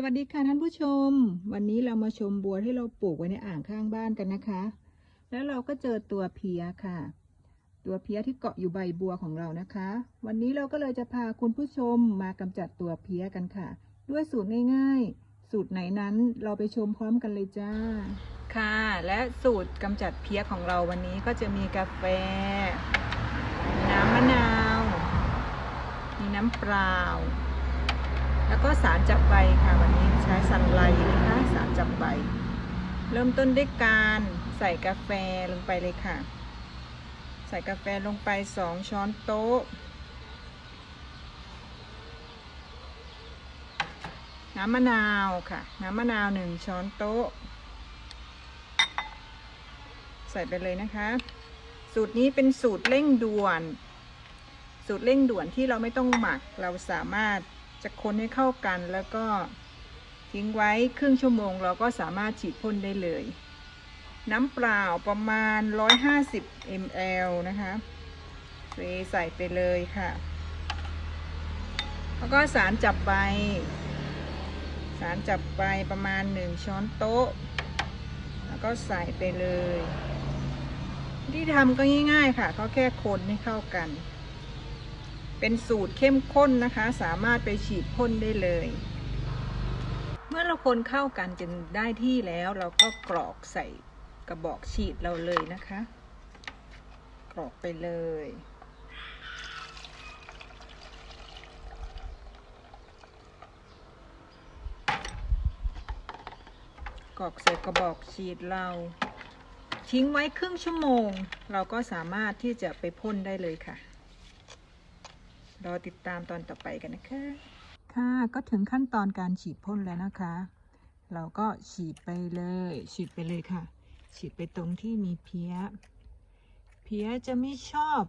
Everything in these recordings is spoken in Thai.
สวัสดีค่ะท่านผู้ชม วันนี้เรามาชมบัวที่เราปลูกไว้ในอ่างข้างบ้านกันนะคะ แล้วเราก็เจอตัวเพี้ยค่ะ ตัวเพี้ยที่เกาะอยู่ใบบัวของเรานะคะ วันนี้เราก็เลยจะพาคุณผู้ชมมากำจัดตัวเพี้ยกันค่ะ ด้วยสูตรง่ายๆ สูตรไหนนั้นเราไปชมพร้อมกันเลยจ้า ค่ะ และสูตรกำจัดเพี้ยของเราวันนี้ก็จะมีกาแฟ น้ำมะนาว มีน้ำเปล่า แล้วก็สารจับใบค่ะวันนี้ใช้สันไลนะคะสารจับใบ เริ่มต้นด้วยการใส่กาแฟลงไปเลยค่ะ ใส่กาแฟลงไปสองช้อนโต๊ะ น้ำมะนาวค่ะ น้ำมะนาวหนึ่งช้อนโต๊ะ ใส่ไปเลยนะคะ สูตรนี้เป็นสูตรเร่งด่วน สูตรเร่งด่วนที่เราไม่ต้องหมักเราสามารถ จะคนให้เข้ากันแล้วก็ทิ้งไว้ครึ่งชั่วโมง เราก็สามารถฉีดพ่นได้เลย น้ำเปล่าประมาณ 150 ml นะคะเทใส่ไปเลยค่ะ แล้วก็สารจับใบ สารจับใบประมาณ 1 ช้อนโต๊ะ แล้วก็ใส่ไปเลย ที่ทำก็ง่ายๆค่ะ ก็แค่คนให้เข้ากัน เป็นสูตรเข้มข้นนะคะ สามารถไปฉีดพ่นได้เลย เมื่อเราคนเข้ากันจนได้ที่แล้ว เราก็กรอกใส่กระบอกฉีดเราเลยนะคะ กรอกไปเลยกรอกใส่กระบอกฉีดเรา ทิ้งไว้ครึ่งชั่วโมง เราก็สามารถที่จะไปพ่นได้เลยค่ะ รอติดตามตอนต่อไปกันนะคะ ค่ะก็ถึงขั้นตอนการฉีดพ่นแล้วนะคะ เราก็ฉีดไปเลย ฉีดไปเลยค่ะ ฉีดไปตรงที่มีเพี้ย เพี้ยจะไม่ชอบ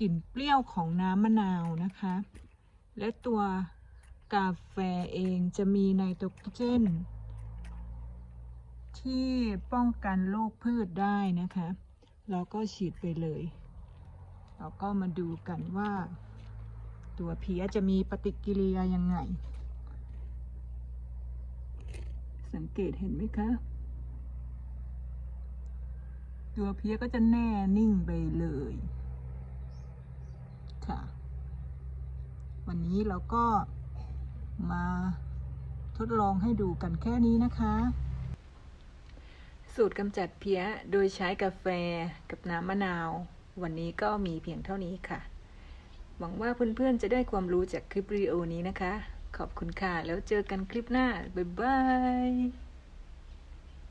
กลิ่นเปรี้ยวของน้ำมะนาวนะคะ และตัวกาแฟเองจะมีไนโตรเจน ที่ป้องกันโรคพืชได้นะคะ เราก็ฉีดไปเลย เราก็มาดูกันว่า ตัวเพี้ยจะมีปฏิกิริยายังไง สังเกตเห็นไหมคะ ตัวเพี้ยก็จะแน่นิ่งไปเลย ค่ะ วันนี้เราก็มาทดลองให้ดูกันแค่นี้นะคะ สูตรกำจัดเพี้ยโดยใช้กาแฟกับน้ำมะนาว วันนี้ก็มีเพียงเท่านี้ค่ะ หวังว่าเพื่อนๆจะได้ความรู้จากคลิปวิดีโอนี้นะคะ ขอบคุณค่ะ แล้วเจอกันคลิปหน้า บ๊ายบาย